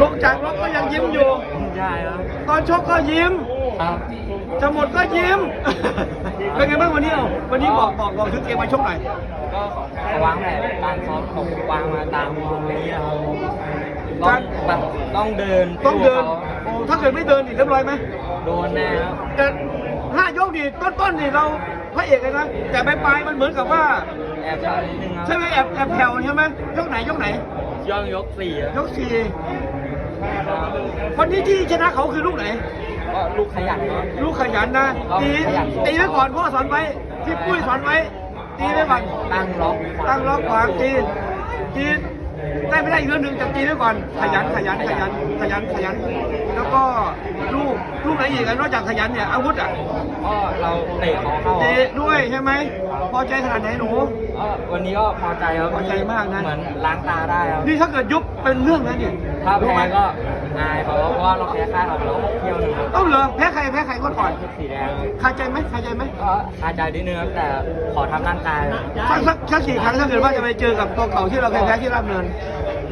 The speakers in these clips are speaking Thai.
ลงจากรถก็ยังยิ้มอยู่ ใช่ครับตอนชกก็ยิ้ม ครับจะหมดก็ยิ้ม เป็นไงบ้างวันนี้เอาวันนี้บอกบอกบอกถึงเกมมาชกหน่อย ก็วางแผนการซ้อมของวางมาตามตรงนี้ครับต้องแบบต้องเดินต้องเดินสู้โอ้ ถ้าเกิดไม่เดินนี่เรียบร้อยไหมเขาโดนแน่ครับแต่ห้ายกนี่ต้นต้นๆนี่เราพระเอกเลยนะ แต่ปลายๆมันเหมือนกับว่า แอบช้านิดนึงครับ ใช่ไหมแอบแอบแผ่วใช่ไหมยกไหนยกไหน ย่องยกสี่ครับยกสี่วันนี้ที่ชนะเขาคือลูกไหน ก็ลูกขยันเนาะ ลูกขยันนะตีตีไว้ก่อนพ่อสอนไว้ที่ปุ้ยสอนไว้ ตีไว้ก่อนตั้งล็อกตั้งล็อกขวางตีตีได้ไม่ได้อีกเรื่องหนึ่งจะตีไว้ก่อน ขยันขยันขยันขยันขยัน แล้วก็ลู กลูกไหนอีกอะนอกจากขยันเนี่ยอาวุธอะก็เราเตะเขาเข้าเตะด้วยใช่ไหมพอใจขนาดไหนหนู ก็วันนี้ก็พอใจครับพอใจมากนะ เหมือนล้างตาได้ครับนี่ถ้าเกิดยุบเป็นเรื่องนะเนี่ยถ้าแพ้ก็อายเขาเพราะว่าเราแพ้ค่ายเขาไปแล้วเที่ยวหนึงครับต้องเหรอแพ้ใครแพ้ใครก่อนก่อนสีแดงครับคาใจไหมคาใจไหมก็คาใจนิดนึงครับแต่ขอทำร่างกายสักสักสักกี่ครั้งถ้าเกิดว่าจะไปเจอกับตัวเก่าที่เราเคยแพ้ที่ราบเนิน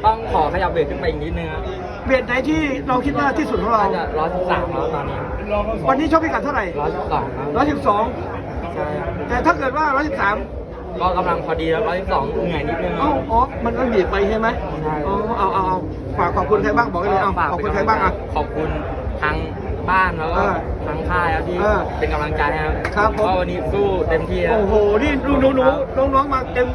ต้องขอขยับเวทขึ้นไปอีกนิดนึงครับเบียดไหนที่เราคิดว่าที่สุดของเราน่าจะร้อยสิบสามแล้วตอนนี้ วันนี้ชกพิกัดเท่าไหร่ร้อยสิบสองครับร้อยสิบสองใช่ครับแต่ถ้าเกิดว่าร้อยสิบสามก็กำลังพอดีแล้วร้อยสิบสองเหนื่อยนิดนึงคเอ้ารับอ๋อมันก็บีบไปใช่ไหมใช่ อ๋อเอาเอาเอาฝากขอบคุณใครบ้างบอกกันเลยเอาฝากขอบเป็นคุณใครกำลับ้างอะ ขอบคุณทางบ้านแล้วก็เออทางค่ายครับที่เออเป็นกำลังใจให้ครับครับผมว่าวันนี้สู้เต็มที่ครับ โอ้โหนี่ดูหนูหนูน้องๆมาเต็ม